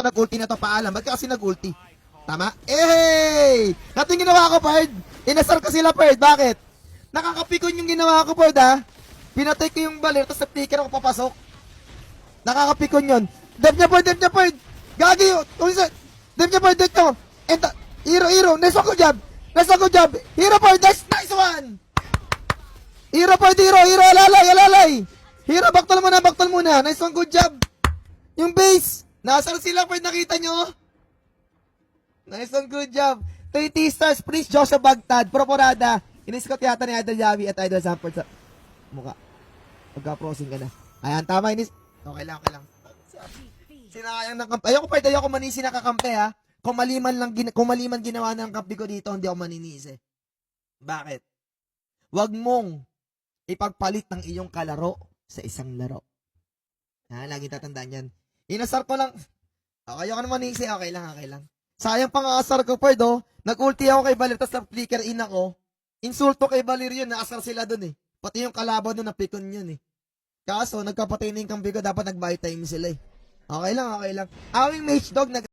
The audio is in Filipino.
to nag-ulti na to, paalam. Ba't ka kasi nag-ulti? Tama? Eh! Ito yung ginawa ko, Pard. Inasar ko sila, Pard. Bakit? Nakakapikon yung ginawa ko, Pard, ha? Pinatay ko yung balir, tapos na-flicker ako papasok. Nakakapikon yun. Dev niya, Pard, dev niya, Pard. Gagi yun. Dev niya, Pard, dev niya. And, uh, hero, hero. Nice ako job. Nice ako job. Hero, Pard, nice, nice one. Hero, Pard, hero, hero, alalay, alalay. Hero, baktol muna, baktol muna. Nice one, good job. Yung base. Nasaan sila, Pard, nakita nyo? Nice one, good job. 30 stars, please, Joshua Bagtad, Proporada. Iniskot yata ni Idol Yavi at Idol Zamport sa mukha. Pagka-prosing ka na. Ayan, tama, inis. Okay lang, okay lang. Sinakayang ng kampi. Ayoko pa, ayoko manisi nakakampi, ha. Kung maliman lang, gin- kung maliman ginawa ng kampi ko dito, hindi ako maninisi. Bakit? Huwag mong ipagpalit ng iyong kalaro sa isang laro. Ha, lagi tatandaan yan. Inasar ko lang. Okay, ayoko naman manisi. Okay lang, okay lang. Sayang pang asar ko, Pard, oh. Nag-ulti ako kay Balir, tapos nag-flicker in ako. Insulto kay Balir yun, naasar sila dun eh. Pati yung kalaban dun, napikon yun eh. Kaso, nagkapatay na yung kampi dapat nag-buy time sila eh. Okay lang, okay lang. Awing mage dog, nag